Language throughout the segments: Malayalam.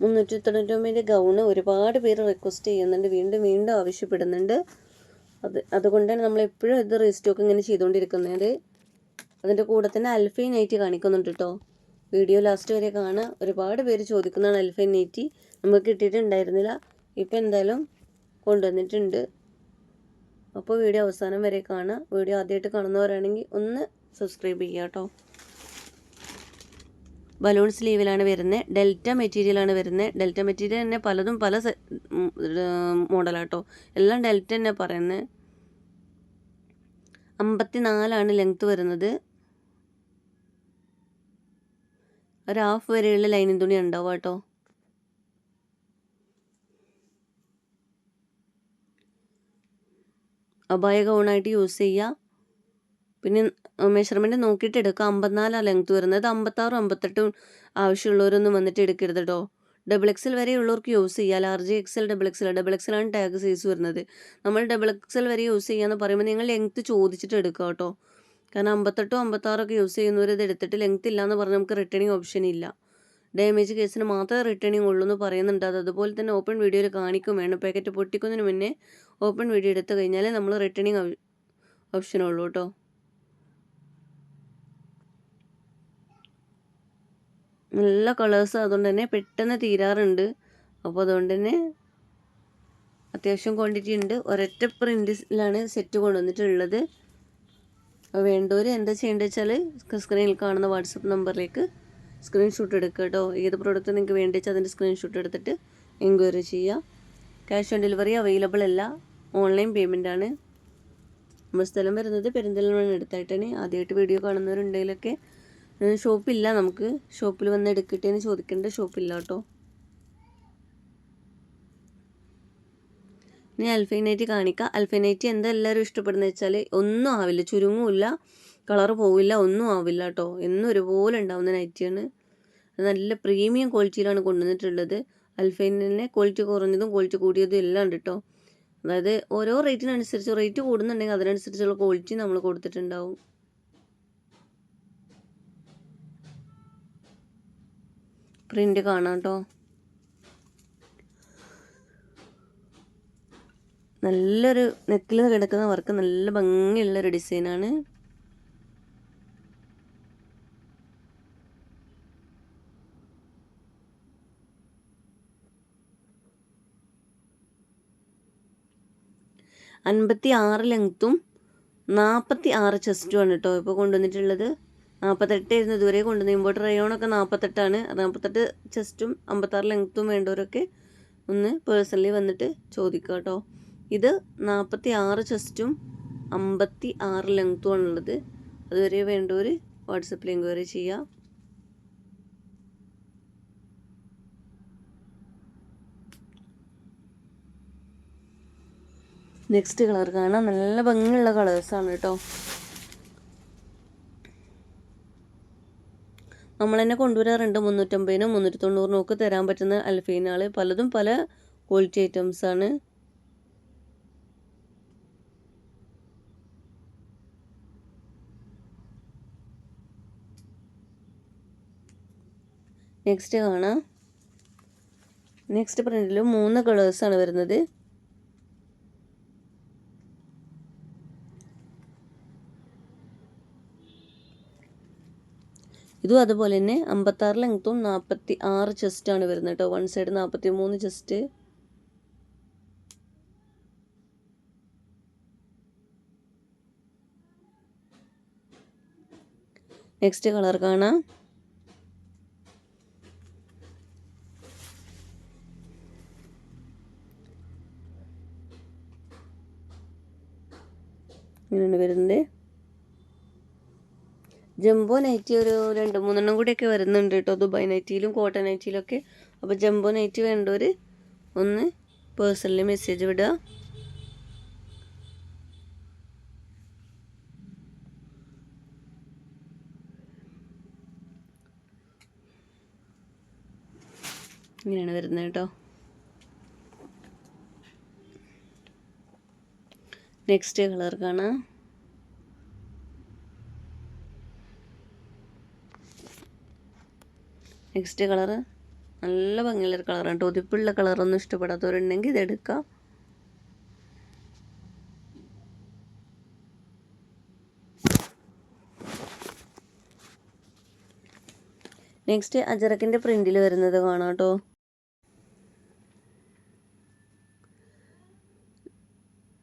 മുന്നൂറ്റി തൊണ്ണൂറ്റൊമ്പതിന്റെ ഗൗണ് ഒരുപാട് പേര് റിക്വസ്റ്റ് ചെയ്യുന്നുണ്ട്. വീണ്ടും വീണ്ടും ആവശ്യപ്പെടുന്നുണ്ട്. അത് അതുകൊണ്ടാണ് നമ്മളെപ്പോഴും ഇത് റീസ്റ്റോക്ക് ഇങ്ങനെ ചെയ്തുകൊണ്ടിരിക്കുന്നത്. അതിന്റെ കൂടെ തന്നെ അൽഫൈൻ നൈറ്റി കാണിക്കുന്നുണ്ട് കേട്ടോ വീഡിയോ ലാസ്റ്റ് വരെ കാണാൻ ഒരുപാട് പേര് ചോദിക്കുന്നതാണ് അൽഫൈൻ നൈറ്റി നമുക്ക് കിട്ടിയിട്ടുണ്ടായിരുന്നില്ല. ഇപ്പം എന്തായാലും കൊണ്ടുവന്നിട്ടുണ്ട്. അപ്പോൾ വീഡിയോ അവസാനം വരെ കാണാം വീഡിയോ ആദ്യമായിട്ട് കാണുന്നവരാണെങ്കിൽ ഒന്ന് സബ്സ്ക്രൈബ് ചെയ്യുക കേട്ടോ ബലൂൺ സ്ലീവിലാണ് വരുന്നത്. ഡെൽറ്റ മെറ്റീരിയലാണ് വരുന്നത്. ഡെൽറ്റ മെറ്റീരിയൽ തന്നെ പലതും പല മോഡലാട്ടോ. എല്ലാം ഡെൽറ്റ തന്നെ പറയുന്നത്. അമ്പത്തി നാലാണ് ലെങ്ത്ത് വരുന്നത്. ഒരു ഹാഫ് വരെയുള്ള ലൈനിങ് തുണി ഉണ്ടാവും കേട്ടോ. അപായ ഗൗണായിട്ട് യൂസ് ചെയ്യുക പിന്നെ മെഷർമെന്റ് നോക്കിയിട്ട് എടുക്കുക അമ്പത്തിനാലാണ് ലെങ്ത് വരുന്നത്. അമ്പത്താറും അമ്പത്തെട്ടും ആവശ്യമുള്ളവരൊന്നും വന്നിട്ട് എടുക്കരുത് കേട്ടോ ഡബിൾ എക്സൽ വരെ ഉള്ളവർക്ക് യൂസ് ചെയ്യുക large XL double XL double എക്സലാണ് tag size വരുന്നത്. നമ്മൾ ഡബിൾ എക്സൽ വരെ യൂസ് ചെയ്യാന്ന് പറയുമ്പോൾ നിങ്ങൾ ലെങ്ത് ചോദിച്ചിട്ട് എടുക്കുക കേട്ടോ കാരണം അമ്പത്തെട്ടോ അമ്പത്താറൊക്കെ യൂസ് ചെയ്യുന്നവർ ഇത് എടുത്തിട്ട് ലെങ്ത് ഇല്ല എന്ന് പറഞ്ഞാൽ നമുക്ക് റിട്ടേണിങ് ഓപ്ഷൻ ഇല്ല. ഡാമേജ് കേസിന് മാത്രമേ റിട്ടേണിംഗ് ഉള്ളൂ എന്ന് പറയുന്നുണ്ട്. അത് അതുപോലെ തന്നെ ഓപ്പൺ വീഡിയോയിൽ കാണിക്കും. വേണം പാക്കറ്റ് പൊട്ടിക്കുന്നതിന് മുന്നേ ഓപ്പൺ വീഡിയോ എടുത്തു കഴിഞ്ഞാൽ നമ്മൾ റിട്ടേണിങ് ഓപ്ഷൻ ഉള്ളൂ കേട്ടോ നല്ല കളേഴ്സ് അതുകൊണ്ട് തന്നെ പെട്ടെന്ന് തീരാറുണ്ട്. അപ്പോൾ അതുകൊണ്ട് തന്നെ അത്യാവശ്യം ക്വാണ്ടിറ്റി ഉണ്ട്. ഒരൊറ്റ പ്രിന്റിലാണ് സെറ്റ് കൊണ്ടുവന്നിട്ടുള്ളത്. അപ്പോൾ വേണ്ടവർ എന്താ ചെയ്യേണ്ടത് വെച്ചാൽ സ്ക്രീനിൽ കാണുന്ന വാട്സപ്പ് നമ്പറിലേക്ക് സ്ക്രീൻഷോട്ട് എടുക്കുക കേട്ടോ. ഏത് പ്രോഡക്റ്റ് നിങ്ങൾക്ക് വേണ്ടി വെച്ചാൽ അതിന്റെ സ്ക്രീൻഷോട്ട് എടുത്തിട്ട് എൻക്വയറി ചെയ്യുക. ക്യാഷ് ഓൺ ഡെലിവറി അവൈലബിൾ അല്ല. ഓൺലൈൻ പേയ്മെന്റ് ആണ്. നമ്മുടെ സ്ഥലം വരുന്നത് പെരിന്തൽമണ്ണ അടുത്തായിട്ടാണ്. ആദ്യമായിട്ട് വീഡിയോ കാണുന്നവരുണ്ടെങ്കിലൊക്കെ ഷോപ്പില്ല നമുക്ക്. ഷോപ്പിൽ വന്ന് എടുക്കട്ടെ എന്ന് ചോദിക്കേണ്ട ഷോപ്പില്ല കേട്ടോ. ഇനി അൽഫൈനൈറ്റ് കാണിക്കാം. അൽഫൈനൈറ്റ് എന്താ എല്ലാവരും ഇഷ്ടപ്പെടുന്നത് വെച്ചാൽ ഒന്നും ആവില്ല. ചുരുങ്ങുമില്ല കളർ പോവില്ല. ഒന്നും ആവില്ല കേട്ടോ. എന്നും ഒരുപോലെ ഉണ്ടാവുന്ന നൈറ്റിയാണ്. നല്ല പ്രീമിയം ക്വാളിറ്റിയിലാണ് കൊണ്ടുവന്നിട്ടുള്ളത്. അൽഫൈനിനെ ക്വാളിറ്റി കുറഞ്ഞതും ക്വാളിറ്റി കൂടിയതും എല്ലാം ഉണ്ട് കേട്ടോ. അതായത് ഓരോ റേറ്റിനനുസരിച്ച് റേറ്റ് കൂടുന്നുണ്ടെങ്കിൽ അതിനനുസരിച്ചുള്ള ക്വാളിറ്റി നമ്മൾ കൊടുത്തിട്ടുണ്ടാവും. പ്രിന്റ് കാണാം കേട്ടോ നല്ലൊരു നെക്കിൽ കിടക്കുന്ന വർക്ക് നല്ല ഭംഗിയുള്ളൊരു ഡിസൈനാണ്. അൻപത്തി ആറ് ലെങ്ത്തും നാൽപ്പത്തി ആറ് ചെസ്റ്റുമാണ് കേട്ടോ ഇപ്പോൾ കൊണ്ടുവന്നിട്ടുള്ളത്. നാൽപ്പത്തെട്ടായിരുന്നു ഇതുവരെ കൊണ്ടുവന്നത് ഇമ്പോർട്ടർ റയോണൊക്കെ നാൽപ്പത്തെട്ടാണ് നാൽപ്പത്തെട്ട് ചെസ്റ്റും അമ്പത്താറ് ലെങ്ത്തും വേണ്ടവരൊക്കെ ഒന്ന് പേഴ്സണലി വന്നിട്ട് ചോദിക്കുക കേട്ടോ. ഇത് നാൽപ്പത്തി ആറ് ചെസ്റ്റും അമ്പത്തി ആറ് ലെങ്ത്തും ആണുള്ളത്. അതുവരെ വേണ്ടവർ വാട്സപ്പിൽ എൻക്വയറി ചെയ്യുക നെക്സ്റ്റ് കളർ കാണാം. നല്ല ഭംഗിയുള്ള കളേഴ്സാണ് കേട്ടോ. നമ്മൾ തന്നെ കൊണ്ടുവരാറുണ്ട്. മുന്നൂറ്റമ്പതിനും മുന്നൂറ്റി തൊണ്ണൂറിനും ഒക്കെ തരാൻ പറ്റുന്ന അൽഫീനാൾ പലതും പല ക്വാളിറ്റി ഐറ്റംസാണ് നെക്സ്റ്റ് കാണാം. നെക്സ്റ്റ് പ്രിന്റിൽ മൂന്ന് കളേഴ്സാണ് വരുന്നത്. ഇതും അതുപോലെ തന്നെ അമ്പത്താറ് ലെങ്ത്തും നാൽപ്പത്തി ആറ് ചെസ്റ്റാണ് വരുന്നത് കേട്ടോ. വൺ സൈഡ് നാൽപ്പത്തി മൂന്ന് ചെസ്റ്റ് നെക്സ്റ്റ് കളർ കാണാം. ഇങ്ങനെയാണ് വരുന്നത്. ജംബോ നൈറ്റി ഒരു രണ്ട് മൂന്നെണ്ണം കൂടിയൊക്കെ വരുന്നുണ്ട് കേട്ടോ. ദുബായ് നൈറ്റിയിലും കോട്ടൺ നൈറ്റിയിലൊക്കെ. അപ്പോൾ ജംബോ നൈറ്റി വേണ്ടവർ ഒന്ന് പേഴ്സണലി മെസ്സേജ് വിടുക. ഇങ്ങനെയാണ് വരുന്നത് കേട്ടോ. നെക്സ്റ്റ് കളർ കാണാം. നെക്സ്റ്റ് കളറ് നല്ല ഭംഗിയുള്ളൊരു കളറാണ് ഒതുപ്പുള്ള കളറൊന്നും ഇഷ്ടപ്പെടാത്തവരുണ്ടെങ്കിൽ ഇതെടുക്കാം നെക്സ്റ്റ് അജറക്കിന്റെ പ്രിന്റിൽ വരുന്നത് കാണാം കേട്ടോ.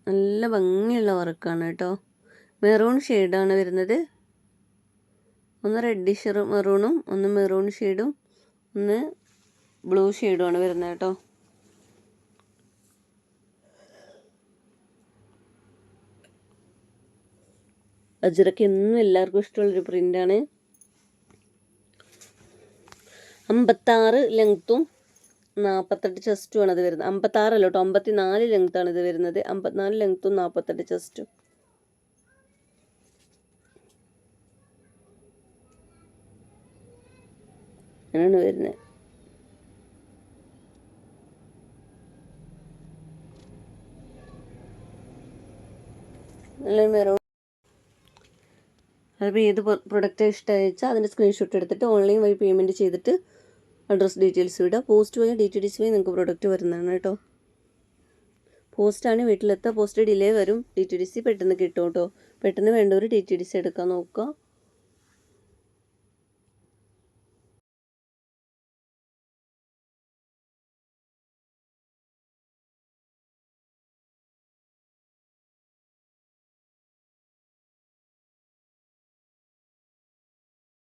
നല്ല ഭംഗിയുള്ള വർക്കാണ് കേട്ടോ. മെറൂൺ ഷെയ്ഡാണ് വരുന്നത്. ഒന്ന് റെഡിഷ് മെറൂണും ഒന്ന് മെറൂൺ ഷെയ്ഡും ഒന്ന് ബ്ലൂ ഷെയ്ഡുമാണ് വരുന്നത് കേട്ടോ. അജിറക്ക് എന്നും എല്ലാവർക്കും ഇഷ്ടമുള്ളൊരു പ്രിന്റാണ് അമ്പത്താറ് ലെങ്ത്തും നാൽപ്പത്തെട്ട് ചെസ്റ്റുമാണ് അത് വരുന്നത്. അമ്പത്താറല്ല അമ്പത്തി നാല് ലെങ്ത്താണ് ഇത് വരുന്നത്. അമ്പത്തിനാല് ലെങ്ത്തും നാൽപ്പത്തെട്ട് ചെസ്റ്റും അങ്ങനെയാണ് വരുന്നത് നല്ല മെറൂൺ അതിപ്പോൾ ഏത് പ്രൊഡക്റ്റ് ഇഷ്ടമായി വെച്ചാൽ അതിന്റെ സ്ക്രീൻഷോട്ട് എടുത്തിട്ട് ഓൺലൈൻ വഴി പേയ്മെന്റ് ചെയ്തിട്ട് അഡ്രസ് ഡീറ്റെയിൽസ് വിടുക പോസ്റ്റ് വഴി ഡി ടി ഡി സി വഴി നിങ്ങൾക്ക് പ്രൊഡക്റ്റ് വരുന്നതാണ് കേട്ടോ. പോസ്റ്റാണ് വീട്ടിലെത്തുക പോസ്റ്റ് ഡിലേ വരും. ഡി ടി ഡി സി പെട്ടെന്ന് കിട്ടും കേട്ടോ. പെട്ടെന്ന് വേണ്ടവർ ഡി ടി ഡി സി എടുക്കാൻ നോക്കുക.